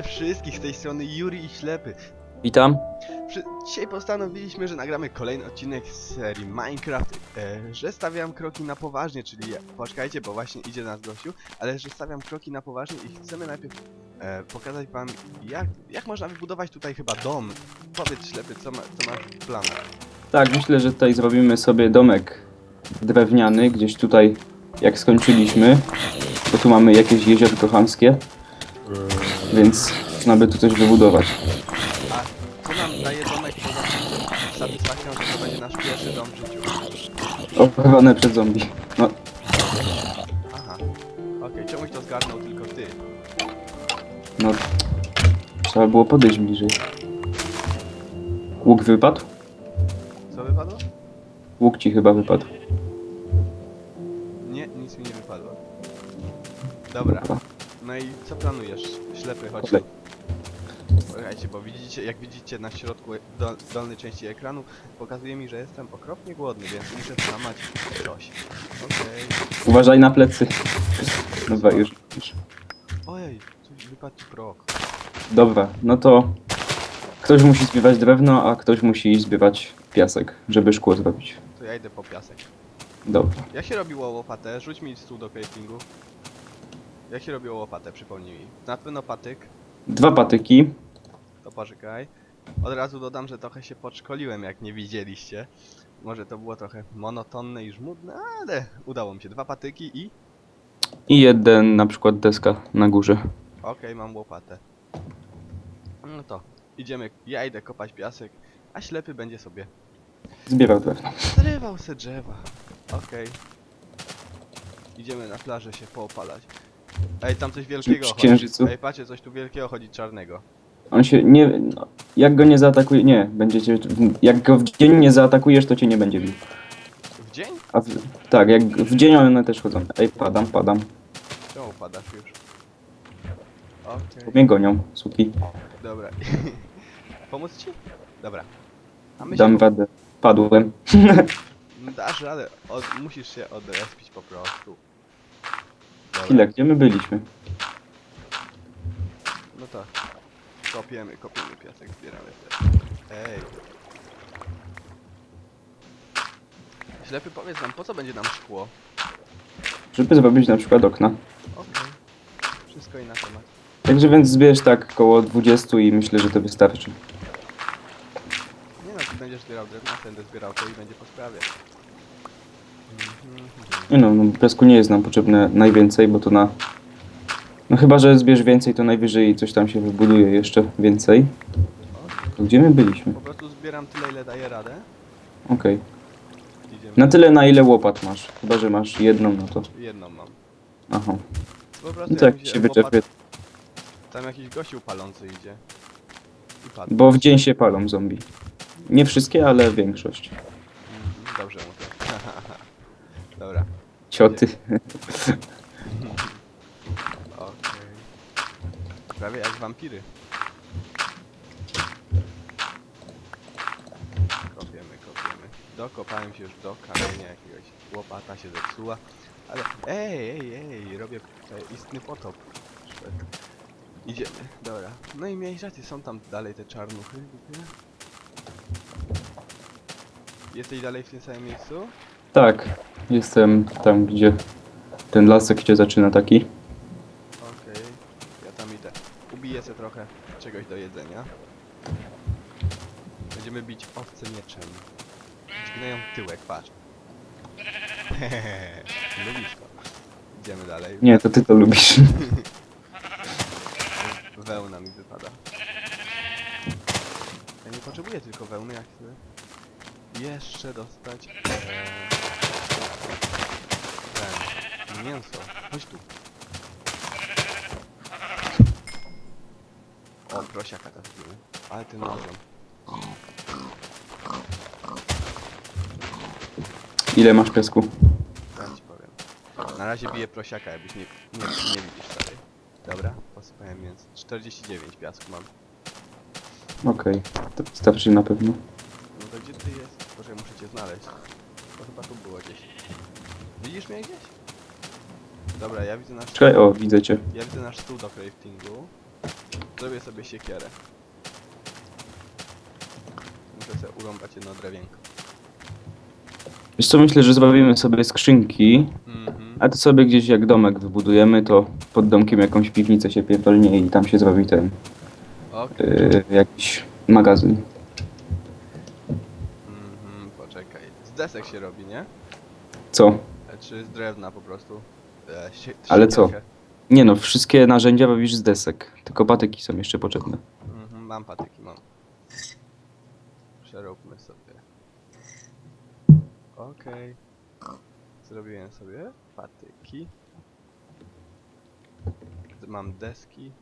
Witamy wszystkich z tej strony Yuri i Ślepy. Witam. Przy... Dzisiaj postanowiliśmy, że nagramy kolejny odcinek z serii Minecraft, e, że stawiam kroki na poważnie, czyli poczekajcie, bo właśnie idzie nas gościu, ale że stawiam kroki na poważnie i chcemy najpierw e, pokazać wam jak, jak można wybudować tutaj chyba dom. Powiedz Ślepy, co, ma, co masz w planach? Tak, myślę, że tutaj zrobimy sobie domek drewniany, gdzieś tutaj, jak skończyliśmy. Bo tu mamy jakieś jeziorko chamskie, więc można by tu coś wybudować. A co nam daje domek poza tym satysfakcją, że to będzie nasz pierwszy dom w życiu? Opochowane przed zombie. No, Aha, okej, czemuś to zgarnął tylko ty. no. Trzeba było podejść bliżej. Łuk wypadł? Co wypadło? Łuk ci chyba wypadł. Nie, nic mi nie wypadło. Dobra, no i co planujesz? Ślepy, chodź. Słuchajcie, bo widzicie, jak widzicie na środku do, dolnej części ekranu, pokazuje mi, że jestem okropnie głodny, więc muszę złamać coś. Okej. Uważaj na plecy. Dobra, już. już. Ojej, coś wypadł ci prok. Dobra, no to ktoś musi zbierać drewno, a ktoś musi zbierać piasek, żeby szkło zrobić. To ja idę po piasek. Dobra. Jak się robiło łopatę? Rzuć mi stół do craftingu. Jak się robiło łopatę? Przypomnij mi. Na pewno patyk. Dwa patyki. To poczekaj. Od razu dodam, że trochę się podszkoliłem, jak nie widzieliście. Może to było trochę monotonne i żmudne, ale udało mi się. Dwa patyki i... I jeden na przykład deska na górze. Okej, mam łopatę. No to, idziemy. Ja idę kopać piasek, a ślepy będzie sobie Zbierał drewno. zrywał se drzewa. Okej. Idziemy na plażę się poopalać. Ej, tam coś wielkiego przy chodzi. księżycu? Ej, patrzcie, coś tu wielkiego chodzi czarnego. On się nie. No, jak go nie zaatakuje. Nie, będziecie. Jak go w dzień nie zaatakujesz, to cię nie będzie bił. W dzień? A w, tak, jak w dzień one też chodzą. Ej, padam, padam. Czemu padasz już? Okej. Mnie gonią, suki. Dobra. Pomóc ci? Dobra. A my Dam się radę. Padłem. Dasz radę. Od... Musisz się odrespić po prostu. Chwilę, gdzie my byliśmy? No to. Kopiemy, kopiemy piasek, zbieramy też. Ej. Ślepy powiedz nam, po co będzie nam szkło? Żeby zrobić na przykład okna. Okej. Wszystko i na temat. Także więc zbierz tak koło 20 i myślę, że to wystarczy. Nie no, ty będziesz zbierał drewno, będę zbierał to i będzie po sprawie. Nie no, no piasku nie jest nam potrzebne najwięcej, bo to na... No chyba, że zbierz więcej, to najwyżej coś tam się wybuduje jeszcze więcej. To gdzie my byliśmy? Po prostu zbieram tyle, ile daję radę. Okej. Idziemy. Na tyle, na ile łopat masz. Chyba, że masz jedną, no to... Jedną mam. Aha. Po prostu No tak, mi się łopat- wyczerpie. Tam jakiś gościu palący idzie. I padł. Bo w dzień się palą zombie. Nie wszystkie, ale większość. Mhm, Dobrze mu. Dobra. Cioty. Okej. Prawie jak wampiry. Kopiemy, kopiemy. Dokopałem się już do kamienia jakiegoś. Łopata się zepsuła. Ale ej, ej, ej, robię tutaj istny potop. Idziemy, dobra. No i miałeś rację, są tam dalej te czarnuchy. Jesteś dalej w tym samym miejscu? Tak, jestem tam, gdzie ten lasek się zaczyna taki. Okej, ja tam idę. Ubiję sobie trochę czegoś do jedzenia. Będziemy bić owce mieczem. Dźgneją tyłek, patrz. Lubisz to. Idziemy dalej. Nie, to ty to lubisz. Wełna mi wypada. Ja nie potrzebuję tylko wełny, jak chcę jeszcze dostać ten, mięso. Chodź tu. O, prosiaka teraz zbimy. Ale ty nożem. Ile masz piasku? Ja ci powiem. Na razie biję prosiaka, jakbyś nie, nie, nie widzisz sobie. Dobra, posypałem mięso. 49 piasku mam. Okej, to wystarczy na pewno. No to gdzie ty jest? Proszę, muszę cię znaleźć. To chyba tu było gdzieś. Widzisz mnie gdzieś? Dobra, ja widzę nasz... Czekaj, o, widzę cię. Ja widzę nasz stół do craftingu. Zrobię sobie siekierę. Muszę sobie urąbać jedno drewienko. Wiesz co, myślę, że zrobimy sobie skrzynki, Mhm. a to sobie gdzieś jak domek wybudujemy, to pod domkiem jakąś piwnicę się pierdolnie i tam się zrobi ten, Okej. yy, jakiś magazyn. Mhm, poczekaj. Z desek się robi, nie? Co? E, Czy z drewna po prostu? E, Ale co? Nie no, wszystkie narzędzia robisz z desek, tylko patyki są jeszcze potrzebne. Mhm, mam patyki, mam. Przeróbmy sobie. Okej. Zrobiłem sobie patyki. D- Mam deski.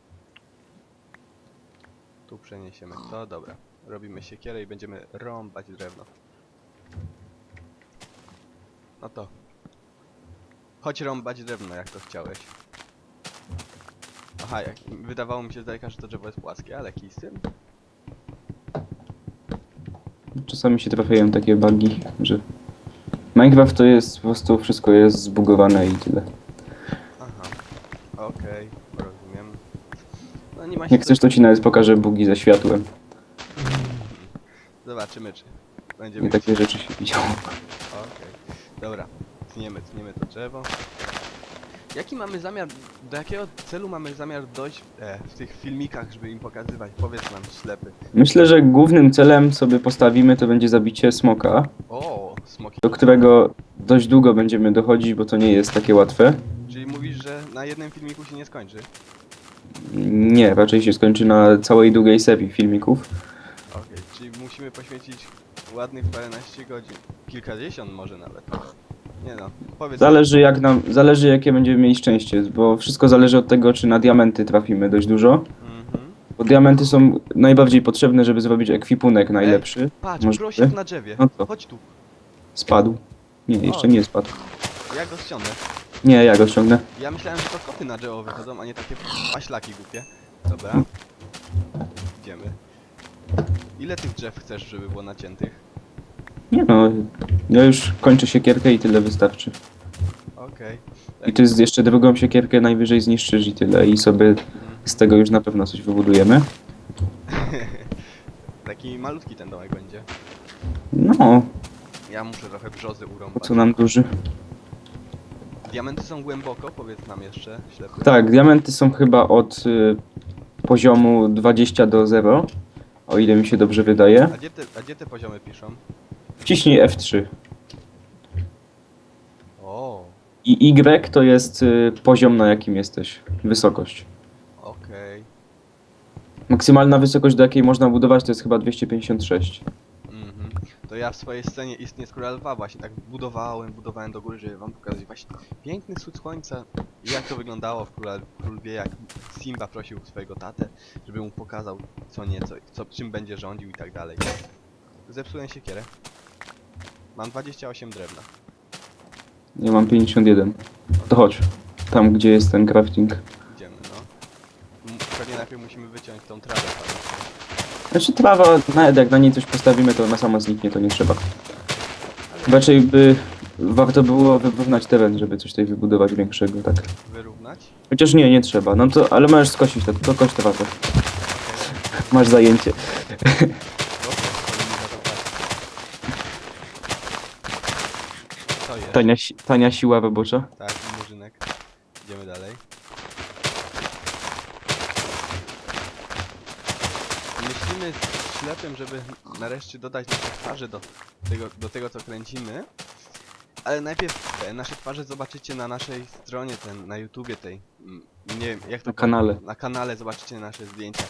Tu przeniesiemy to, dobra. Robimy siekierę i będziemy rąbać drewno. No to. Chodź rąbać drewno, jak to chciałeś. Aha, jak, wydawało mi się z daleka, że to drzewo jest płaskie, ale kij z tym. Czasami się trafiają takie bugi, że Minecraft to jest po prostu wszystko jest zbugowane i tyle. Aha. Okej, rozumiem. No nie ma się Jak chcesz, to ci nawet pokażę bugi ze światłem. Zobaczymy, czy będziemy... Nie takie rzeczy się widziało. Okej. Dobra. Tniemy, tniemy to drzewo. Jaki mamy zamiar, do jakiego celu mamy zamiar dojść e, w tych filmikach, żeby im pokazywać? Powiedz nam, ślepy. Myślę, że głównym celem sobie postawimy to będzie zabicie smoka, O, smoki. do którego dość długo będziemy dochodzić, bo to nie jest takie łatwe. Czyli mówisz, że na jednym filmiku się nie skończy? Nie, raczej się skończy na całej długiej serii filmików. Okej, czyli musimy poświęcić ładnych paręnaście godzin. Kilkadziesiąt może nawet. Nie no, powiedz Zależy jak nam, zależy jakie będziemy mieli szczęście, bo wszystko zależy od tego, czy na diamenty trafimy dość dużo. Mhm. Bo diamenty są najbardziej potrzebne, żeby zrobić ekwipunek najlepszy. Patrz, Możliwe? grosik na drzewie. No? Chodź tu, Spadł. Nie, jeszcze nie spadł. ja go ściągnę. Nie, ja go ściągnę. Ja myślałem, że to koty na drzewo wychodzą, a nie takie paślaki głupie. Dobra. Idziemy. Ile tych drzew chcesz, żeby było naciętych? Nie no, ja już kończę siekierkę i tyle wystarczy. Okej. I to jest jeszcze drugą siekierkę najwyżej zniszczysz i tyle. I sobie z tego już na pewno coś wybudujemy. Taki malutki ten domek będzie. No, Ja muszę trochę brzozy po urąbać. co nam duży? Diamenty są głęboko, powiedz nam jeszcze, ślepy. Tak, diamenty są chyba od y, poziomu 20 do 0, o ile mi się dobrze wydaje. A gdzie te, a gdzie te poziomy piszą? Wciśnij F3. O, I Y to jest y, poziom, na jakim jesteś. Wysokość. okej. Maksymalna wysokość, do jakiej można budować, to jest chyba 256. Mhm. To ja w swojej scenie istnieje Skóra Lwa właśnie tak budowałem, budowałem do góry, żeby wam pokazać właśnie piękny wschód słońca i jak to wyglądało w Króla, Król Lwie, jak Simba prosił swojego tatę, żeby mu pokazał co nieco, co, czym będzie rządził i tak dalej. Zepsułem siekierę. Mam 28 drewna. Ja mam 51. To chodź. Tam, gdzie jest ten crafting. Idziemy, no. M- Pewnie najpierw musimy wyciąć tą trawę. tam. Znaczy trawa, nawet jak na niej coś postawimy, to ona sama zniknie, to nie trzeba. Raczej by warto było wyrównać teren, żeby coś tutaj wybudować większego, tak. Wyrównać. Chociaż nie, nie trzeba. No to, ale możesz skosić to, to kość trawę. Masz zajęcie. Dobrze, to mi za to płaci. Co jest? Tania, si- tania siła robocza. Tak, murzynek. Idziemy dalej. Myślimy z ślepym, żeby nareszcie dodać nasze twarze do tego, do tego co kręcimy. Ale najpierw e, nasze twarze zobaczycie na naszej stronie, ten, na YouTubie tej. mm, Nie wiem, jak to Na kanale. Na kanale zobaczycie nasze zdjęcia.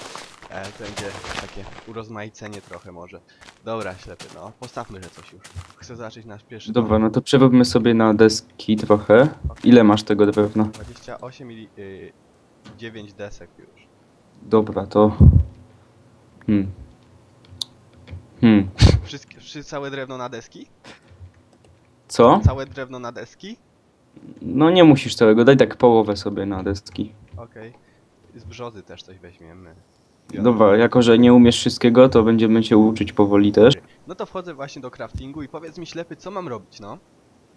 E, to będzie takie urozmaicenie trochę może. Dobra, ślepy, no. Postawmy, że coś już. Chcę zobaczyć nasz pierwszy Dobra, no to przeróbmy sobie na deski trochę. Ile masz tego drewna? 28 i y, 9 desek już. Dobra, to... Hmm. Hmm. Wszystkie, wszy, całe drewno na deski? Co? Całe drewno na deski? No nie musisz całego, daj tak połowę sobie na deski. Okej. Z brzozy też coś weźmiemy. Dobra, jako że nie umiesz wszystkiego, to będziemy cię uczyć powoli też. No to wchodzę właśnie do craftingu i powiedz mi ślepy, co mam robić, no?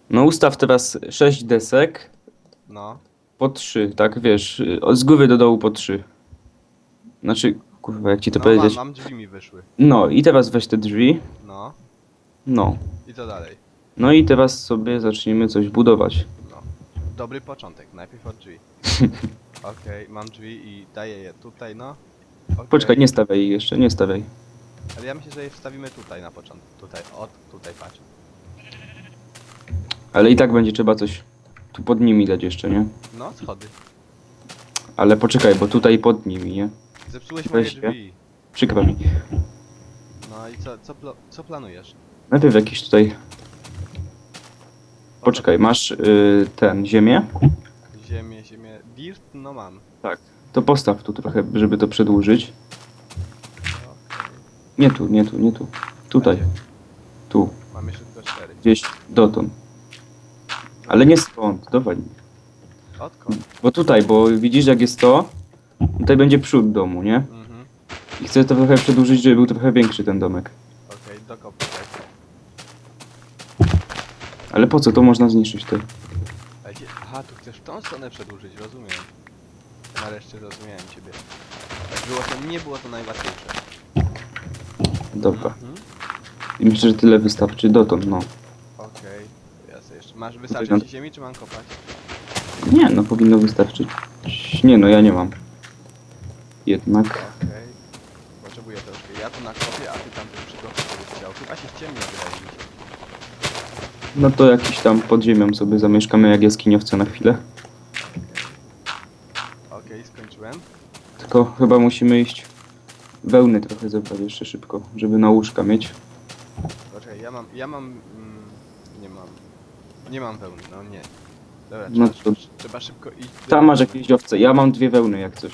No ustaw teraz 6 desek No. po 3, tak wiesz, y, od z góry do dołu po 3. Znaczy, kurwa, jak ci to no mam, powiedzieć. mam drzwi mi wyszły. No i teraz weź te drzwi. No. No. I co dalej? No i teraz sobie zaczniemy coś budować. No. Dobry początek, najpierw od drzwi. Okej, mam drzwi i daję je tutaj, no. Okej. Poczekaj, nie stawiaj jej jeszcze, nie stawiaj. Ale ja myślę, że je wstawimy tutaj na początku. Tutaj, od tutaj patrz. Ale i tak będzie trzeba coś tu pod nimi dać jeszcze, nie? No, schody. Ale poczekaj, bo tutaj pod nimi, nie? Zepsułeś moje Weź drzwi. Przykro mi. No i co, co, plo- co planujesz? Najpierw jakiś tutaj... Poczekaj, masz y, ten, ziemię? Ziemię, ziemię. Dirt? No mam. To postaw tu trochę, żeby to przedłużyć. Nie tu, nie tu, nie tu. Tutaj, tu, Mam jeszcze tylko cztery. gdzieś dotąd. Ale nie stąd, dawaj. Odkąd? Bo tutaj, bo widzisz jak jest to, tutaj będzie przód domu, nie? Mhm. I chcę to trochę przedłużyć, żeby był trochę większy ten domek. Okej, dokop tutaj. Ale po co? To można zniszczyć. Ale gdzie- Aha, tu chcesz w tą stronę przedłużyć, rozumiem. Nareszcie zrozumiałem ciebie. Było to, nie było to najłatwiejsze. Dobra. Mhm. I myślę, że tyle wystarczy dotąd, no. Okej, ja sobie jeszcze. Masz wystarczyć ci ziemi, czy mam kopać? Nie, no powinno wystarczyć. Nie no, ja nie mam. Jednak. Okej. Potrzebuję troszkę. Ja tu nakopię, a ty tam coś przygotuj, co chciał. Chyba się ściemnia, wydaje mi się. No to jakiś tam pod ziemią sobie zamieszkamy jak jaskiniowce na chwilę. Okej, skończyłem. Tylko chyba musimy iść wełny trochę zebrać jeszcze szybko, żeby na łóżka mieć. Poczekaj, ja mam, ja mam, mm, nie mam, nie mam wełny, no nie. Dobra, No trzeba, to- trzeba szybko iść. do- Tam masz jakieś owce, ja mam dwie wełny jak coś,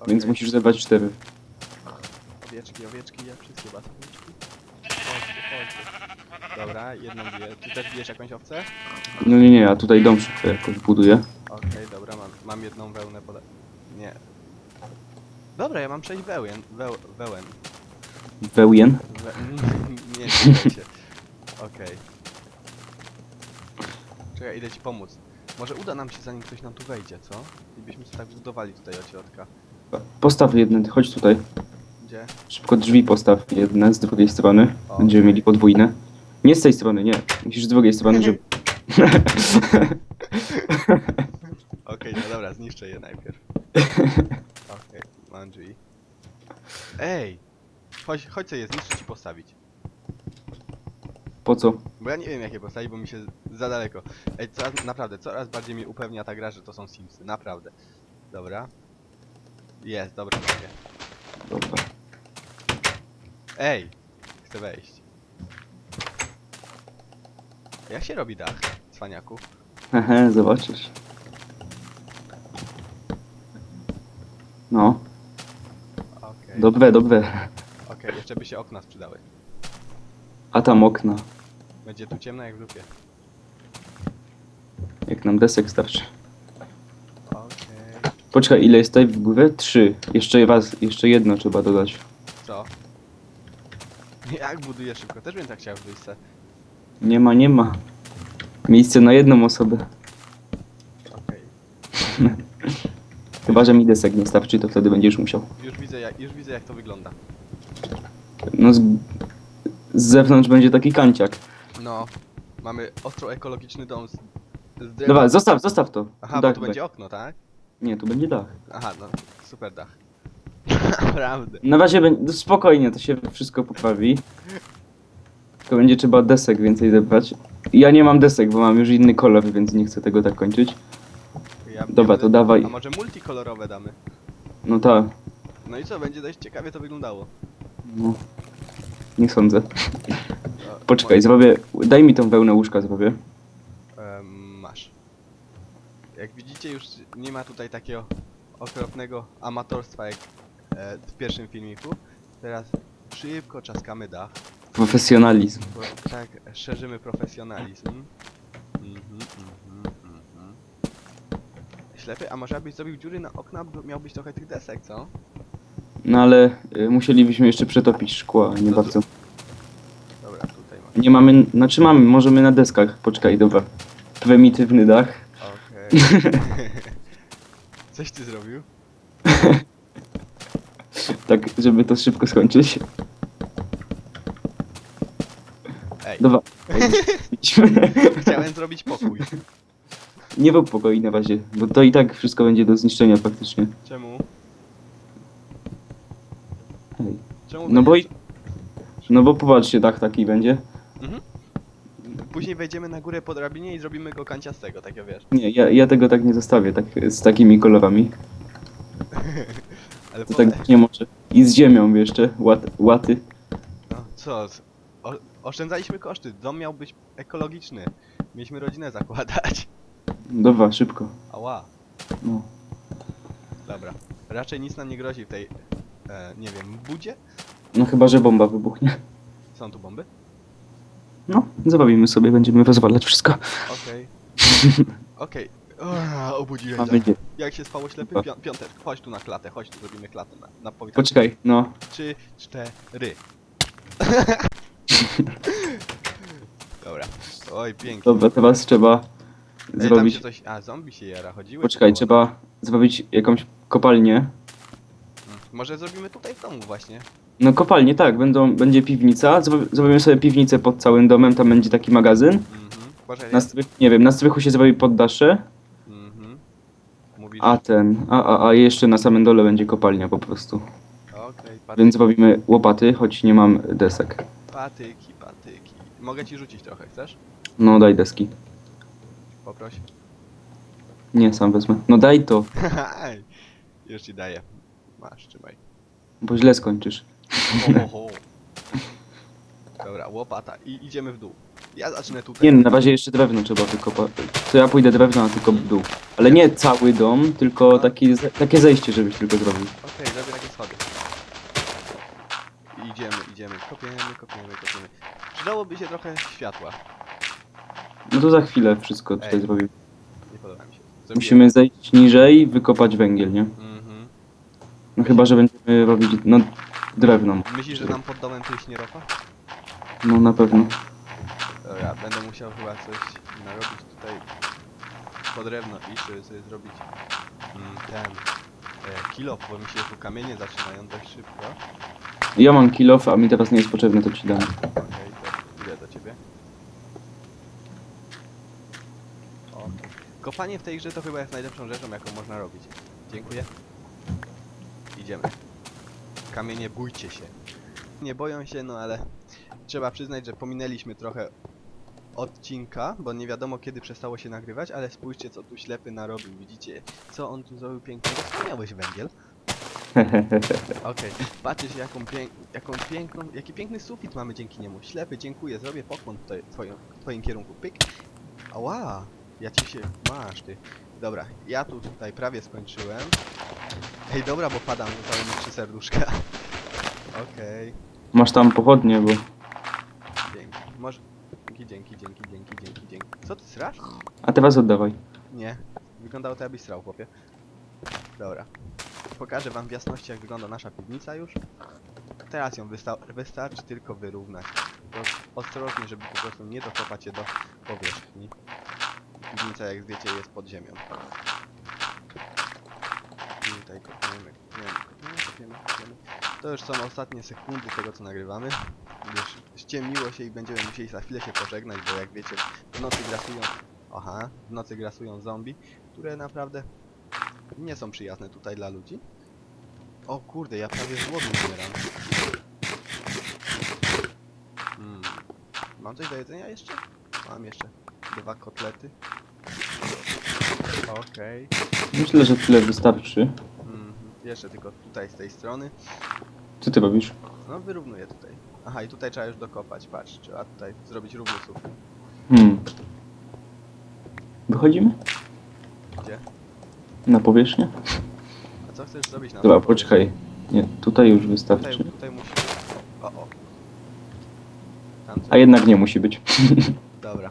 Okej. więc musisz zebrać cztery. Owieczki, owieczki, ja wszystkie was owieczki. Chodźcie, chodźcie. Dobra, jedną biję. Ty też bijesz jakąś owcę? No nie, nie, ja tutaj dom szybko jakoś buduję. Okej, dobra, mam, mam jedną wełnę poda... Nie. Dobra, ja mam sześć wełen, weł, wełen. Wełjen. We... nie, nie, nie się. Okej. Czekaj, idę ci pomóc. Może uda nam się zanim ktoś nam tu wejdzie, co? I byśmy się tak zbudowali tutaj od środka. Postaw jedne, chodź tutaj. Gdzie? Szybko drzwi postaw jedne z drugiej strony. O. Będziemy mieli podwójne. Nie z tej strony, nie. Musisz z drugiej strony, żeby... Okej, no dobra, zniszczę je najpierw. Drzwi. Ej! Chodź, chodź co je zniszczyć i postawić. Po co? Bo ja nie wiem jak je postawić, bo mi się za daleko. Ej, coraz, naprawdę, coraz bardziej mnie upewnia ta gra, że to są Simsy, naprawdę. Dobra. Jest, dobra, mówię. Dobra. Ej! Chcę wejść. Jak się robi dach, cwaniaku? Hehe, zobaczysz. No. Dobre, dobre. Okej, jeszcze by się okna sprzedały. A tam okna. Będzie tu ciemno jak w lupie. Jak nam desek starczy. Okej. Poczekaj, ile jest tutaj w górę? Trzy. Jeszcze raz, jeszcze jedno trzeba dodać. Co? Jak buduję szybko? Też bym tak chciał wyjść se. Nie ma, nie ma. Miejsce na jedną osobę. Okej. Chyba, że mi desek nie starczy, to wtedy będziesz musiał. Już widzę jak, już widzę jak to wygląda. No z, z zewnątrz będzie taki kanciak. No. Mamy ostro ekologiczny dom z, z. Dobra, zostaw, zostaw to. Aha, bo Dach tu będzie okno, tak? Nie, tu będzie dach. Aha, no. Super dach. Naprawdę. Na razie będzie, spokojnie, to się wszystko poprawi. To będzie trzeba desek więcej zebrać. Ja nie mam desek, bo mam już inny kolor, więc nie chcę tego tak kończyć. Ja, Dobra, to dawaj. A może multikolorowe damy? No tak, No i co, będzie dość ciekawie to wyglądało. no. Nie sądzę. No, Poczekaj, zrobię, daj mi tą wełnę łóżka zrobię. Em, masz. Jak widzicie już nie ma tutaj takiego okropnego amatorstwa jak e, w pierwszym filmiku. Teraz szybko czaskamy dach. Profesjonalizm. Bo, tak, szerzymy profesjonalizm. Mhm, mhm. Ślepy, a może abyś zrobił dziury na okna, bo miałbyś trochę tych desek, co? No ale y, musielibyśmy jeszcze przetopić szkła, nie No to- bardzo. Dobra, tutaj mam. Nie mamy, znaczy mamy, możemy na deskach. Poczekaj, dobra. Prymitywny dach. Okej. Coś ty zrobił? tak, żeby to szybko skończyć. Ej, Dobra. Idźmy. chciałem zrobić pokój. Nie rób pokoi na razie, bo to i tak wszystko będzie do zniszczenia praktycznie. Czemu? Ej. Czemu No bo będzie- i... No bo popatrzcie, dach taki będzie. Mhm. Później wejdziemy na górę po drabinie i zrobimy go kanciastego, tak ja wiesz. Nie, ja, ja tego tak nie zostawię, tak z takimi kolorami. Ale To tak nie może. I z ziemią jeszcze, łat, łaty. No co, z- o, oszczędzaliśmy koszty, dom miał być ekologiczny. Mieliśmy rodzinę zakładać. Dobra, szybko. Ała, No. dobra. Raczej nic nam nie grozi w tej, e, nie wiem, budzie? no chyba, że bomba wybuchnie. Są tu bomby? No, zabawimy sobie, będziemy rozwalać wszystko. Okej. Okej. Okay. Obudziłem Mamy się. nie. Jak się spało ślepy? Pią piątek, chodź tu na klatę, chodź tu zrobimy klatę na, na powietrze. Poczekaj, no. Trzy, cztery. Dobra. Oj, pięknie. Dobra, teraz trzeba Ej, tam się zrobić... coś... A, zombie się jara, chodziły? Poczekaj, trzeba zrobić jakąś kopalnię. Mm, Może zrobimy tutaj w domu właśnie. No kopalnie, tak, będą, będzie piwnica. Zro- Zrobimy sobie piwnicę pod całym domem, tam będzie taki magazyn. Mhm. Na strych, nie wiem, na strychu się zrobi poddasze, Mhm. Mówisz... a ten, a, a, a jeszcze na samym dole będzie kopalnia po prostu. Okej, patyki, Więc robimy łopaty, choć nie mam desek. patyki, patyki. Mogę ci rzucić trochę, chcesz? No daj deski. Poproś. Nie, sam wezmę. No daj to, Już ci daję. Masz, trzymaj. bo źle skończysz. Ho, ho, ho. Dobra, łopata i idziemy w dół. Ja zacznę tutaj. Nie, no, na razie jeszcze drewno trzeba wykopać. To ja pójdę drewno, a tylko w dół. Ale nie cały dom, tylko taki, ze- takie zejście, żebyś tylko zrobił. Okej, zrobię takie schody. I idziemy, idziemy. Kopiemy, kopiemy, kopiemy. Przydałoby się trochę światła. No to za chwilę wszystko tutaj Ej. zrobimy. Nie podoba mi się. Zrobiłem. Musimy zejść niżej i wykopać węgiel, nie? Mhm. No chyba, że będziemy robić, no, drewno. Myślisz, że nam pod domem nie ropa? No na pewno. Dobra, będę musiał chyba coś narobić tutaj pod drewno i żeby sobie zrobić mm, ten e, kill off, bo mi się tu kamienie zaczynają dość szybko. Ja mam kill off, a mi teraz nie jest potrzebne, to ci dam. Okej, to idę do ciebie. O. Kopanie w tej grze to chyba jest najlepszą rzeczą, jaką można robić. Dziękuję. Idziemy. Kamienie, bójcie się. Nie boją się, no ale trzeba przyznać, że pominęliśmy trochę odcinka, bo nie wiadomo kiedy przestało się nagrywać, ale spójrzcie co tu ślepy narobił, widzicie co on tu zrobił pięknego, wspaniałeś węgiel. Okej, patrzysz jaką, pięk jaką piękną, jaki piękny sufit mamy dzięki niemu. Ślepy, dziękuję, zrobię pokłon tutaj twoim, w twoim kierunku. Pyk. Ała, ja ci się, masz ty. Dobra, ja tu tutaj prawie skończyłem. Ej, dobra, bo padam, zostały mi trzy serduszka. Okej, Masz tam pochodnie, bo... dzięki. Może... Dzięki, dzięki, dzięki, dzięki, dzięki, dzięki. Co ty srasz? A teraz oddawaj. Nie, wyglądało to jakbyś srał, chłopie. Dobra. Pokażę wam w jasności jak wygląda nasza piwnica już. Teraz ją wysta wystarczy tylko wyrównać. Ostrożnie, żeby po prostu nie dokopać się do powierzchni. Piwnica jak wiecie jest pod ziemią. Tutaj kopiemy, kopiemy, kopiemy, kopiemy, kopiemy. To już są ostatnie sekundy tego co nagrywamy. Już ściemniło się i będziemy musieli za chwilę się pożegnać, bo jak wiecie w nocy grasują Aha, w nocy grasują zombie, które naprawdę nie są przyjazne tutaj dla ludzi. O kurde, ja prawie z głodu umieram. Hmm. Mam coś do jedzenia jeszcze? Mam jeszcze dwa kotlety. Okej. Myślę, że tyle wystarczy. Mhm. Jeszcze tylko tutaj z tej strony. Co ty robisz? No wyrównuję tutaj. Aha, i tutaj trzeba już dokopać, patrz, trzeba tutaj zrobić równy sufit. Hmm. Wychodzimy? Gdzie? Na powierzchnię? A co chcesz zrobić na Dobra, poczekaj. Nie, tutaj już Tutaj, wystarczy. tutaj musi... O, o. Tam coś... A jednak nie musi być. Dobra.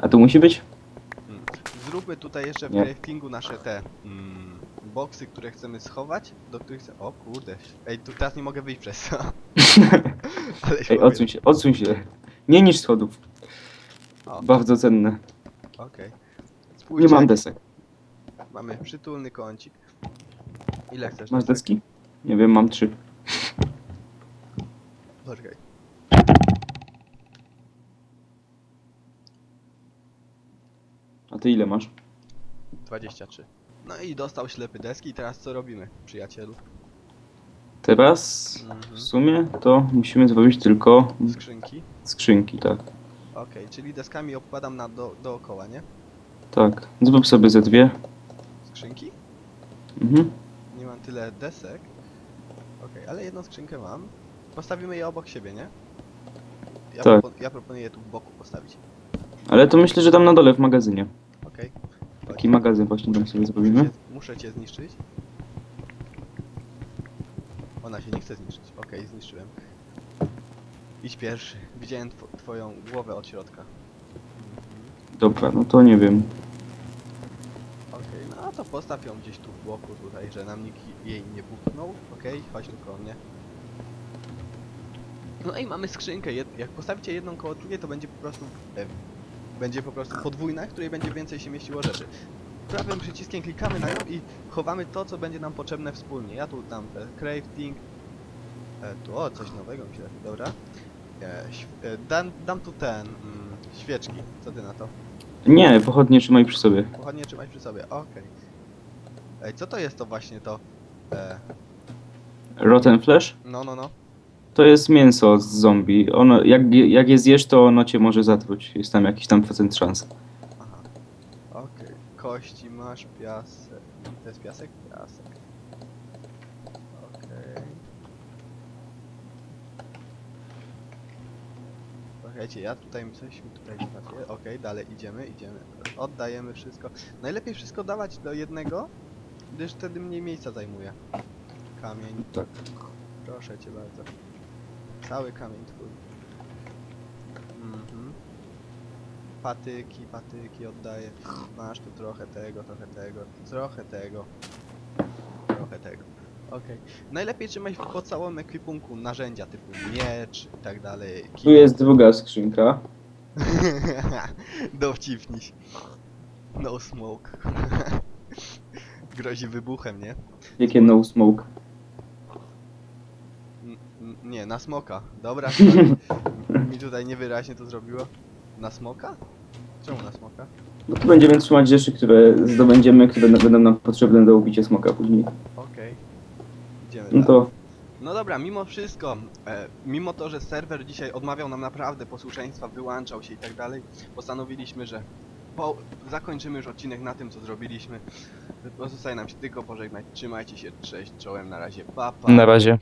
A tu musi być? Zróbmy tutaj jeszcze w Nie. craftingu nasze te mm, boksy, które chcemy schować, do których chcę... O kurde. Ej, tu teraz nie mogę wyjść przez to. Ale się Ej, odsuń się, odsuń się. Nie niż schodów. O. Bardzo cenne. Okej. Nie mam jak desek. Mamy przytulny kącik. Ile chcesz Masz desek? deski? Nie wiem, mam trzy. Poczekaj. A ty ile masz? 23. No i dostał ślepy deski i teraz co robimy, przyjacielu? Teraz Mhm. w sumie to musimy zrobić tylko Skrzynki. skrzynki, tak. Okej, czyli deskami obkładam na do, dookoła, nie? Tak. Zrób sobie ze dwie. Skrzynki? Mhm. Nie mam tyle desek. Okej, ale jedną skrzynkę mam. Postawimy je obok siebie, nie? Ja, Tak. propo- ja proponuję je tu w boku postawić. Ale to myślę, że tam na dole w magazynie. Okej. Taki magazyn właśnie tam sobie Muszę zrobimy. cię, muszę cię zniszczyć. Ona się nie chce zniszczyć. Okej, zniszczyłem. Idź pierwszy. Widziałem tw twoją głowę od środka. Dobra, no to nie wiem. Okej, no a to postaw ją gdzieś tu w boku tutaj, że nam nikt jej nie puknął. Okej, chodź tu koło mnie. No i mamy skrzynkę. Jed jak postawicie jedną koło drugiej, to będzie po prostu... E, będzie po prostu podwójna, w której będzie więcej się mieściło rzeczy. Prawym przyciskiem klikamy na nią i chowamy to, co będzie nam potrzebne wspólnie. Ja tu dam te crafting. E, tu, o, coś nowego mi się trafi, dobra. E, św- e, dam, dam tu ten, mm, świeczki. Co ty na to? Nie, pochodnie trzymaj przy sobie. Pochodnie trzymać przy sobie, okej. Ej, co to jest to właśnie to? E, Rotten Flesh no, no, no. To jest mięso z zombie. Ono, jak, je- jak je zjesz, to ono cię może zatruć. Jest tam jakiś tam procent szans. Aha. Okej. Kości masz, piasek. To jest piasek? Piasek. Okej. Słuchajcie, ja tutaj coś mi tutaj zobaczę. Okej, dalej idziemy, idziemy. Oddajemy wszystko. Najlepiej wszystko dawać do jednego, gdyż wtedy mniej miejsca zajmuje. Kamień. Tak. Proszę cię bardzo. Cały kamień twój. Mhm. Patyki, patyki oddaję. Masz tu trochę tego, trochę tego, trochę tego. Trochę tego. Okej. Najlepiej trzymać po całym ekwipunku narzędzia typu miecz i tak dalej. Tu jest druga skrzynka. Dowcipniś. No smoke. Grozi wybuchem, nie? Jakie no smoke. Nie, na smoka. Dobra, mi tutaj niewyraźnie to zrobiło. Na smoka? Czemu na smoka? No tu będziemy trzymać rzeczy, które zdobędziemy, które będą nam potrzebne do ubicia smoka później. Okej. Idziemy No dalej. to No dobra, mimo wszystko, e, mimo to, że serwer dzisiaj odmawiał nam naprawdę posłuszeństwa, wyłączał się i tak dalej, postanowiliśmy, że po, zakończymy już odcinek na tym, co zrobiliśmy. Pozostaje nam się tylko pożegnać. Trzymajcie się, cześć, czołem, na razie, pa, pa. Na razie.